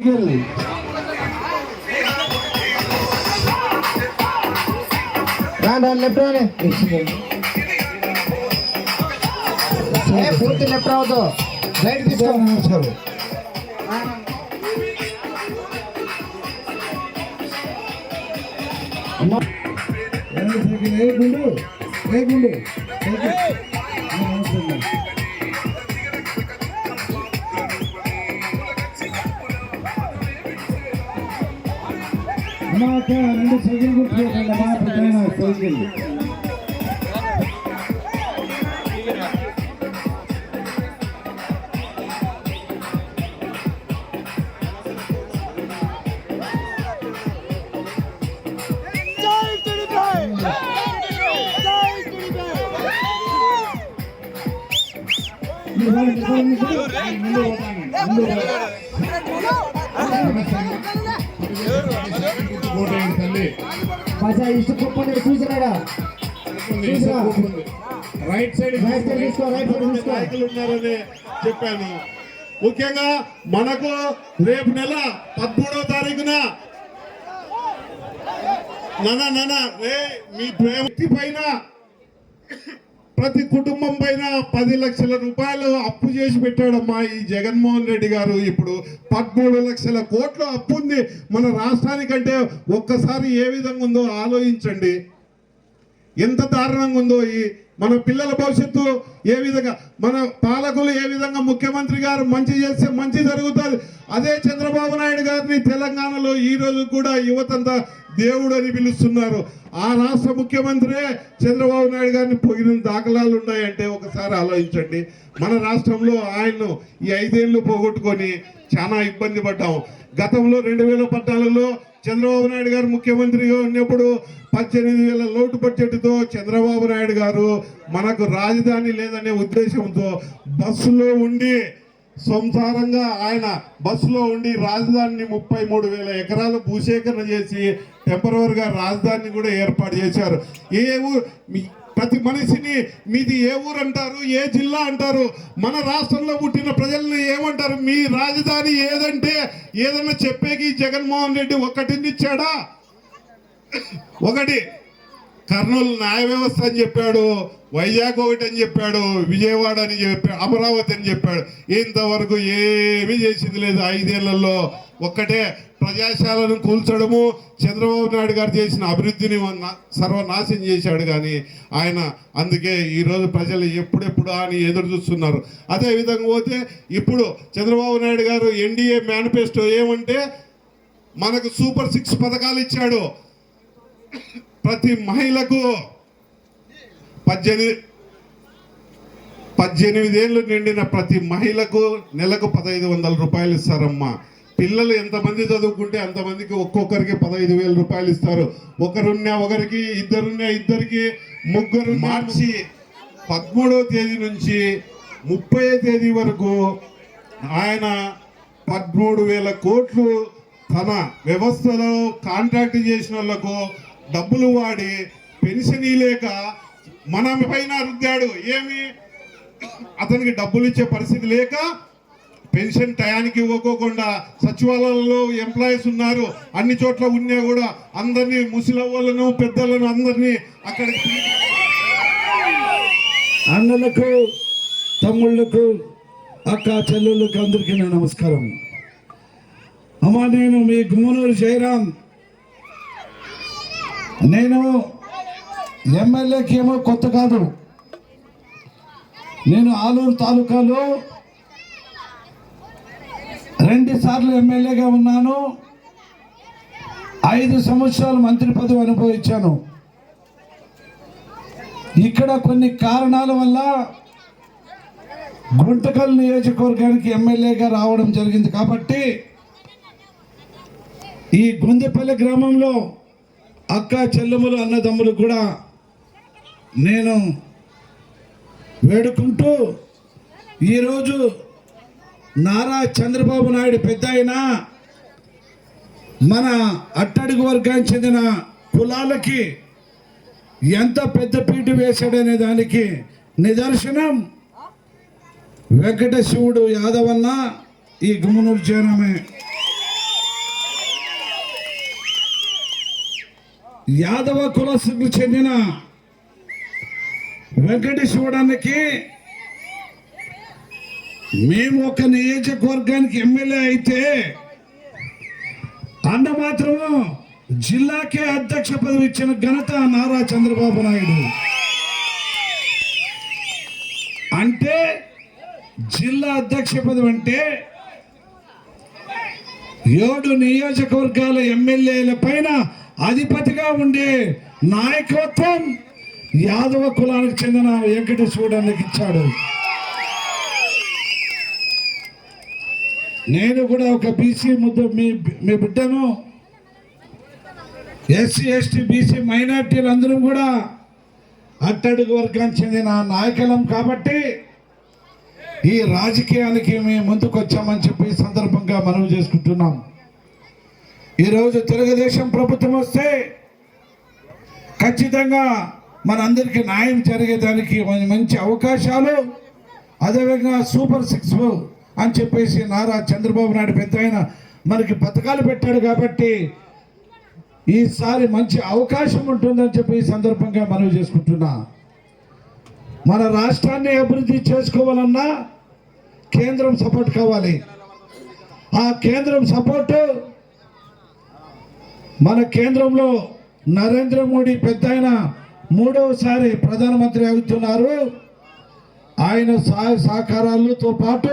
రాండి రాండి లెఫ్ట్ రాని ఏ, పూర్తి లెఫ్ట్ రావద్దు. రైట్ తీసుకో నమస్కారం అమ్మా. ఏ సైకిల్ ఏ గుండు. ఏ గుండు. అమ్మా అక్క రెండు సైకిల్ గుర్తుపెట్టండి అమ్మా పెద్ద సైకిల్ మీరు రండి, మీరు రండి, మీరు రండి. ముందు పోతాను, ముందు పోతాను. ఇష్ట కుప్పని చూసినాడా రైట్ సైడ్ రైట్ సైడ్ తీసుకో, రైట్ సైడ్ తీసుకో. నాయకులు ఉన్నారని చెప్పాను ముఖ్యంగా మనకు రేపు నెల పదమూడవ తారీఖున నానా నానా రే మీ ప్రేమ పైన ప్రతి కుటుంబం పైన పది లక్షల రూపాయలు అప్పు చేసి పెట్టాడమ్మా ఈ జగన్మోహన్ రెడ్డి గారు. ఇప్పుడు పదమూడు లక్షల కోట్లు అప్పు ఉంది. మన రాష్ట్రానికంటే ఒక్కసారి ఏ విధంగా ఉందో ఆలోచించండి. ఎంత దారుణంగా ఉందో ఈ మన పిల్లల భవిష్యత్తు ఏ విధంగా మన పాలకులు ఏ విధంగా ముఖ్యమంత్రి గారు మంచి చేస్తే మంచి జరుగుతుంది. అదే చంద్రబాబు నాయుడు గారిని తెలంగాణలో ఈ రోజు కూడా యువతంతా దేవుడు అని పిలుస్తున్నారు. ఆ రాష్ట్ర ముఖ్యమంత్రి చంద్రబాబు నాయుడు గారిని పొగిన దాఖలాలు ఉన్నాయంటే ఒకసారి ఆలోచించండి. మన రాష్ట్రంలో ఆయన్ను ఈ ఐదేళ్ళు పోగొట్టుకొని చాలా ఇబ్బంది పడ్డాం. గతంలో రెండు వేల పద్నాలుగులో చంద్రబాబు నాయుడు గారు ముఖ్యమంత్రిగా ఉన్నప్పుడు పద్దెనిమిది వేల లోటు బడ్జెట్తో చంద్రబాబు నాయుడు గారు మనకు రాజధాని లేదనే ఉద్దేశంతో బస్సులో ఉండి సంసారంగా ఆయన బస్సులో ఉండి రాజధానిని ముప్పై మూడు వేల ఎకరాలు భూసేకరణ చేసి టెంపరవరీగా రాజధానిని కూడా ఏర్పాటు చేశారు. ఏ ఊరు ప్రతి మనిషిని మీది ఏ ఊరు అంటారు ఏ జిల్లా అంటారు మన రాష్ట్రంలో పుట్టిన ప్రజల్ని ఏమంటారు మీ రాజధాని ఏదంటే ఏదన్నా చెప్పేకి జగన్మోహన్ రెడ్డి ఒకటిని ఇచ్చాడా ఒకటి కర్నూలు న్యాయ వ్యవస్థ అని చెప్పాడు వైజాగ్ ఒకటి అని చెప్పాడు విజయవాడ అని చెప్పాడు అమరావతి అని చెప్పాడు. ఇంతవరకు ఏమీ చేసింది లేదు. ఐదేళ్ళలో ఒక్కటే ప్రజాశాలను కూల్చడము చంద్రబాబు నాయుడు గారు చేసిన అభివృద్ధిని సర్వనాశం సర్వనాశనం చేశాడు కానీ ఆయన అందుకే ఈరోజు ప్రజలు ఎప్పుడెప్పుడు అని ఎదురు చూస్తున్నారు. అదేవిధంగా పోతే ఇప్పుడు చంద్రబాబు నాయుడు గారు ఎన్డీఏ మేనిఫెస్టో ఏమంటే మనకు సూపర్ సిక్స్ పథకాలు ఇచ్చాడు. ప్రతి మహిళకు పద్దెనిమిది పద్దెనిమిది ఏళ్ళు నిండిన ప్రతి మహిళకు నెలకు పదహైదు వందల రూపాయలు ఇస్తారమ్మా. పిల్లలు ఎంతమంది చదువుకుంటే అంతమందికి ఒక్కొక్కరికి పదహైదు వేల రూపాయలు ఇస్తారు. ఒకరున్నా ఒకరికి ఇద్దరున్నా ఇద్దరికి ముగ్గురు మార్చి పదమూడవ తేదీ నుంచి ముప్పై తేదీ వరకు ఆయన పదమూడు వేల కోట్లు తన వ్యవస్థలో కాంట్రాక్ట్ చేసిన వాళ్ళకు డబ్బులు వాడి పెన్షన్ లేక మన పైన రుద్దాడు. ఏమి? అతనికి డబ్బులు ఇచ్చే పరిస్థితి లేక పెన్షన్ టయానికి ఇవ్వకోకుండా సచివాలయంలో ఎంప్లాయీస్ ఉన్నారు. అన్ని చోట్ల ఉన్నా కూడా అందరినీ ముసలవ్వలను పెద్దలను అందరినీ అక్కడికి అన్నలకు తమ్ముళ్ళకు అక్క చెల్లెళ్ళకు అందరికీ నా నమస్కారం. అమ్మా నేను మీ గుమ్మనూరు జయరాం నేను ఎమ్మెల్యేకి ఏమో కొత్త కాదు. నేను ఆలూరు తాలూకాలో రెండు సార్లు ఎమ్మెల్యేగా ఉన్నాను. ఐదు సంవత్సరాలు మంత్రి పదవి అనుభవించాను. ఇక్కడ కొన్ని కారణాల వల్ల గుంటకల్ నియోజకవర్గానికి ఎమ్మెల్యేగా రావడం జరిగింది కాబట్టి ఈ గుందెపల్లి గ్రామంలో అక్క చెల్లెములు అన్నదమ్ములు కూడా నేను వేడుకుంటూ ఈరోజు నారా చంద్రబాబు నాయుడు పెద్ద అయినా మన అట్టడుగు వర్గానికి చెందిన కులాలకి ఎంత పెద్ద పీటు వేశాడనే దానికి నిదర్శనం వెంకట శివుడు యాదవన్న ఈ గుమ్మనూరు జనమే. యాదవ కులసుకు చెందిన వెంకటేశ్వరానికి మేము ఒక నియోజకవర్గానికి ఎమ్మెల్యే అయితే అన్న మాత్రం జిల్లాకే అధ్యక్ష పదవి ఇచ్చిన ఘనత నారా చంద్రబాబు నాయుడు. అంటే జిల్లా అధ్యక్ష పదవి అంటే ఏడు నియోజకవర్గాల ఎమ్మెల్యేల పైన అధిపతిగా ఉండే నాయకత్వం యాదవ కులానికి చెందిన వెంకటేశ్వరానికి ఇచ్చాడు. నేను కూడా ఒక బీసీ ముద్ద మీ మీ బిడ్డను ఎస్సీ ఎస్టీ బీసీ మైనార్టీలు అందరం కూడా అట్టడుగు వర్గానికి చెందిన నాయకులం కాబట్టి ఈ రాజకీయానికి మేము ముందుకు వచ్చామని చెప్పి సందర్భంగా మనవి చేసుకుంటున్నాం. ఈరోజు తెలుగుదేశం ప్రభుత్వం వస్తే ఖచ్చితంగా మనందరికీ న్యాయం జరిగేదానికి మంచి అవకాశాలు అదేవిధంగా సూపర్ సిక్స్ అని చెప్పేసి నారా చంద్రబాబు నాయుడు పెద్ద ఆయన మనకి పథకాలు పెట్టాడు కాబట్టి ఈసారి మంచి అవకాశం ఉంటుందని చెప్పి ఈ సందర్భంగా మనవి చేసుకుంటున్నా. మన రాష్ట్రాన్ని అభివృద్ధి చేసుకోవాలన్నా కేంద్రం సపోర్ట్ కావాలి. ఆ కేంద్రం సపోర్టు మన కేంద్రంలో నరేంద్ర మోడీ పెద్ద ఆయన మూడవసారి ప్రధానమంత్రి అవుతున్నారు. ఆయన సహాయ సహకారాలతో పాటు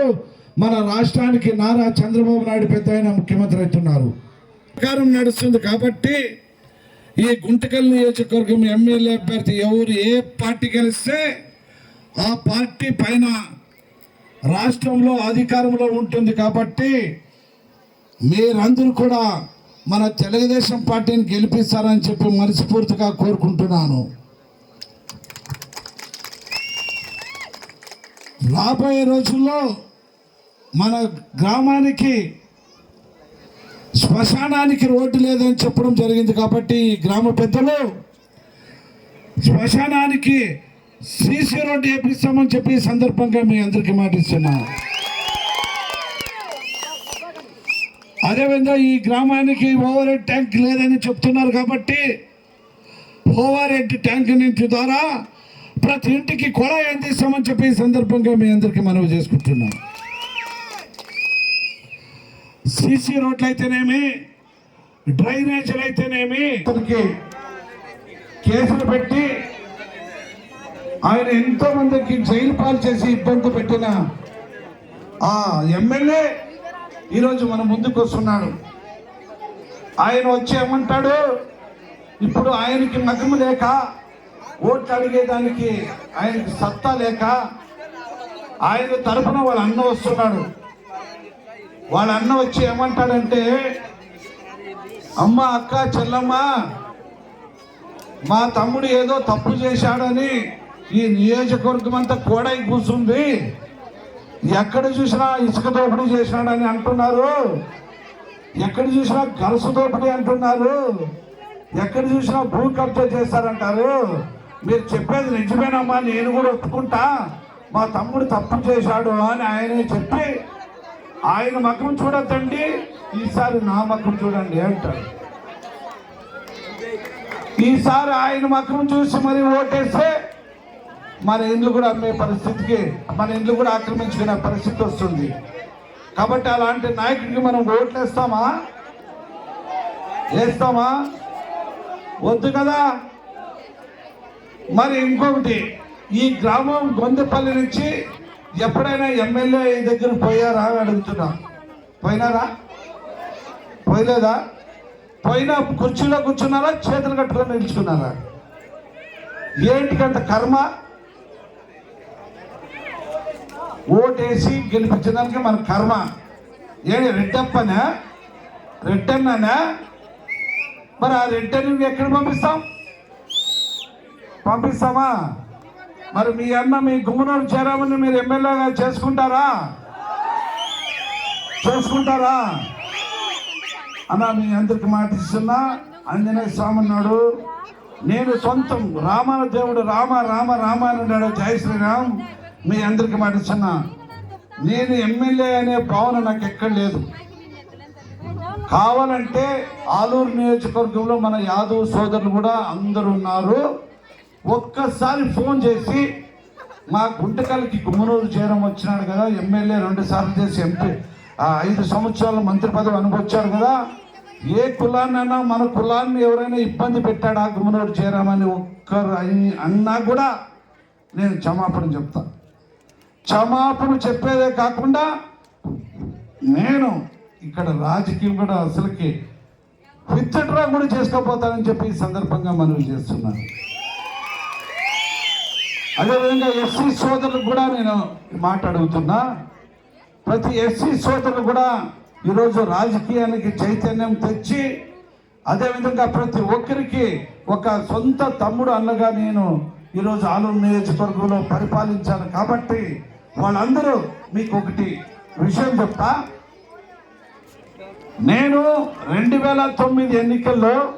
మన రాష్ట్రానికి నారా చంద్రబాబు నాయుడు పెద్ద ఆయన ముఖ్యమంత్రి అవుతున్నారు. ప్రకారం నడుస్తుంది కాబట్టి ఈ గుంటకల్ నియోజకవర్గం ఎమ్మెల్యే అభ్యర్థి ఎవరు ఏ పార్టీ గెలిస్తే ఆ పార్టీ పైన రాష్ట్రంలో అధికారంలో ఉంటుంది కాబట్టి మీరందరూ కూడా మన తెలుగుదేశం పార్టీని గెలిపిస్తారని చెప్పి మనస్ఫూర్తిగా కోరుకుంటున్నాను. రాబోయే రోజుల్లో మన గ్రామానికి శ్మశానానికి రోడ్డు లేదని చెప్పడం జరిగింది కాబట్టి ఈ గ్రామ పెద్దలు శ్మశానానికి సీసీ రోడ్డు వేపిస్తామని చెప్పి సందర్భంగా మీ అందరికీ మాటిస్తున్నాను అదేవిధంగా ఈ గ్రామానికి ఓవర్ హెడ్ ట్యాంక్ లేదని చెప్తున్నారు కాబట్టి ఓవర్ హెడ్ ట్యాంక్ నుంచి ద్వారా ప్రతి ఇంటికి కొళాయి అందిస్తామని చెప్పి ఈ సందర్భంగా మీ అందరికీ మనవి చేసుకుంటున్నాం. సీసీ రోడ్లు అయితేనేమి డ్రైనేజీలు అయితేనేమి అతనికి కేసులు పెట్టి ఆయన ఎంతో మందికి జైలు పాలు చేసి ఇబ్బంది పెట్టిన ఆ ఎమ్మెల్యే ఈరోజు మన ముందుకు వస్తున్నాడు. ఆయన వచ్చి ఏమంటాడు? ఇప్పుడు ఆయనకి మగము లేక ఓట్లు అడిగేదానికి ఆయనకి సత్తా లేక ఆయన తరపున వాళ్ళ అన్న వస్తున్నాడు. వాళ్ళ అన్న వచ్చి ఏమంటాడంటే అమ్మ అక్క చెల్లమ్మ మా తమ్ముడు ఏదో తప్పు చేశాడని ఈ నియోజకవర్గం అంతా కోడై కూర్చుంది. ఎక్కడ చూసినా ఇసుక దోపిడీ చేసినాడని అంటున్నారు. ఎక్కడ చూసినా గలసు దోపిడీ అంటున్నారు. ఎక్కడ చూసినా భూ కబ్జా చేస్తారంటారు మీరు చెప్పేది నిజమేనమ్మా నేను కూడా ఒప్పుకుంటా. మా తమ్ముడు తప్పు చేశాడు అని ఆయనే చెప్పి ఆయన మకం చూడద్దండి ఈసారి నా మకం చూడండి అంటాడు ఈసారి ఆయన మకం చూసి మరి ఓటేస్తే మన ఇండ్లు కూడా అమ్మే పరిస్థితికి మన ఇండ్లు కూడా ఆక్రమించుకునే పరిస్థితి వస్తుంది. కాబట్టి అలాంటి నాయకుడికి మనం ఓట్లు వేస్తామా వేస్తామా వద్దు కదా. మరి ఇంకొకటి ఈ గ్రామం గొందెపల్లి నుంచి ఎప్పుడైనా ఎమ్మెల్యే దగ్గర పోయారా అని అడుగుతున్నా. పోయినారా? పోయలేదా? పోయినా కుర్చీలో కూర్చున్నారా? చేతులు కట్టుకొని ఏంటి ఏంటికంత కర్మ? ఓటేసి గెలిపించడానికి మన కర్మ. ఏంటి రెడ్డప్పనా? రెడ్డన్నానా? మరి ఆ రెడ్డని ఎక్కడ పంపిస్తాం పంపిస్తామా మరి మీ అన్న మీ గుమ్మనూరు చేరామని మీరు ఎమ్మెల్యేగా చేసుకుంటారా? చేసుకుంటారా? అన్న మీ అందరికి మాట ఇస్తున్నా. ఆంజనేయ స్వామి అన్నాడు నేను సొంతం. రామాన దేవుడు రామ రామ రామ అన్నాడు జై శ్రీరామ్. మీ అందరికి మాట నేను ఎమ్మెల్యే అనే భావన నాకు ఎక్కడ లేదు. కావాలంటే ఆలూరు నియోజకవర్గంలో మన యాదవ్ సోదరులు కూడా అందరు ఉన్నారు. ఒక్కసారి ఫోన్ చేసి మా గుంటకల్కి గుమ్మనూరు చేయడం వచ్చినాడు కదా ఎమ్మెల్యే రెండు సార్లు చేసి ఎంపీ ఆ, ఐదు సంవత్సరాల మంత్రి పదవి అనుభవించాడు కదా ఏ కులాన్నైనా మన కులాన్ని ఎవరైనా ఇబ్బంది పెట్టాడా గుమ్మనూరు చేరామని ఒక్కరు అన్నా కూడా నేను క్షమాపణ చెప్తాను క్షమాపణ చెప్పేదే కాకుండా నేను ఇక్కడ రాజకీయం కూడా అసలుకి విత్డ్రా కూడా చేసుకోపోతానని చెప్పి ఈ సందర్భంగా మనవి చేస్తున్నాను. అదేవిధంగా ఎస్సీ సోదరులకు కూడా నేను ఈ మాట అడుగుతున్నా. ప్రతి ఎస్సీ సోదరులు కూడా ఈరోజు రాజకీయానికి చైతన్యం తెచ్చి అదేవిధంగా ప్రతి ఒక్కరికి ఒక సొంత తమ్ముడు అన్నగా నేను ఈరోజు ఆలూరు నియోజకవర్గంలో పరిపాలించాను కాబట్టి వాళ్ళందరూ మీకు ఒకటి విషయం చెప్తా. నేను రెండు వేల తొమ్మిది ఎన్నికల్లో